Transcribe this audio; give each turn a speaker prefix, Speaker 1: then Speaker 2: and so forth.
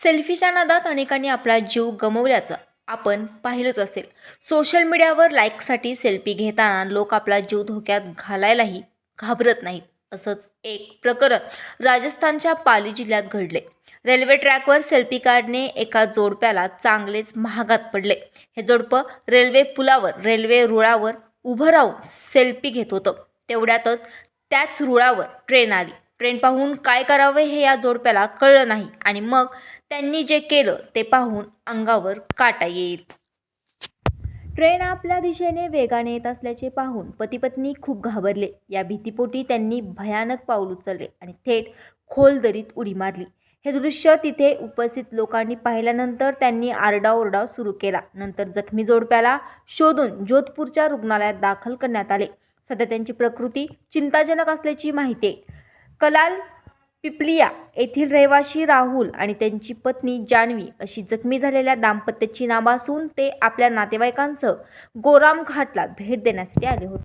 Speaker 1: सेल्फीच्या नादात अनेकांनी आपला जीव गमवल्याचं आपण पाहिलंच असेल. सोशल मीडियावर लाईकसाठी सेल्फी घेताना लोक आपला जीव धोक्यात घालायलाही घाबरत नाहीत असंच एक प्रकरण राजस्थानच्या पाली जिल्ह्यात घडले रेल्वे ट्रॅकवर सेल्फी काढणे एका जोडप्याला चांगलेच महागात पडले. हे जोडपं रेल्वे पुलावर रेल्वे रुळावर उभं राहून सेल्फी घेत होतं. तेवढ्यातच त्याच रुळावर ट्रेन आली. ट्रेन पाहून काय करावे हे या जोडप्याला कळलं नाही आणि मग त्यांनी जे केलं ते पाहून अंगावर काटा येईल. ट्रेन आपल्या दिशेने वेगाने येत असल्याचे पाहून पती पत्नी खूप घाबरले. या भीतीपोटी त्यांनी भयानक पाऊल उचलले आणि थेट खोल दरीत उडी मारली. हे दृश्य तिथे उपस्थित लोकांनी पाहिल्यानंतर त्यांनी आरडाओरडाव सुरू केला. नंतर जखमी जोडप्याला शोधून जोधपूरच्या रुग्णालयात दाखल करण्यात आले. सध्या त्यांची प्रकृती चिंताजनक असल्याची माहिती आहे. कलाल पिपलिया येथील रहिवाशी राहुल आणि त्यांची पत्नी जान्हवी अशी जखमी झालेल्या दाम्पत्याची नाव असून ते आपल्या नातेवाईकांसह गोराम घाटला भेट देण्यासाठी आले होते.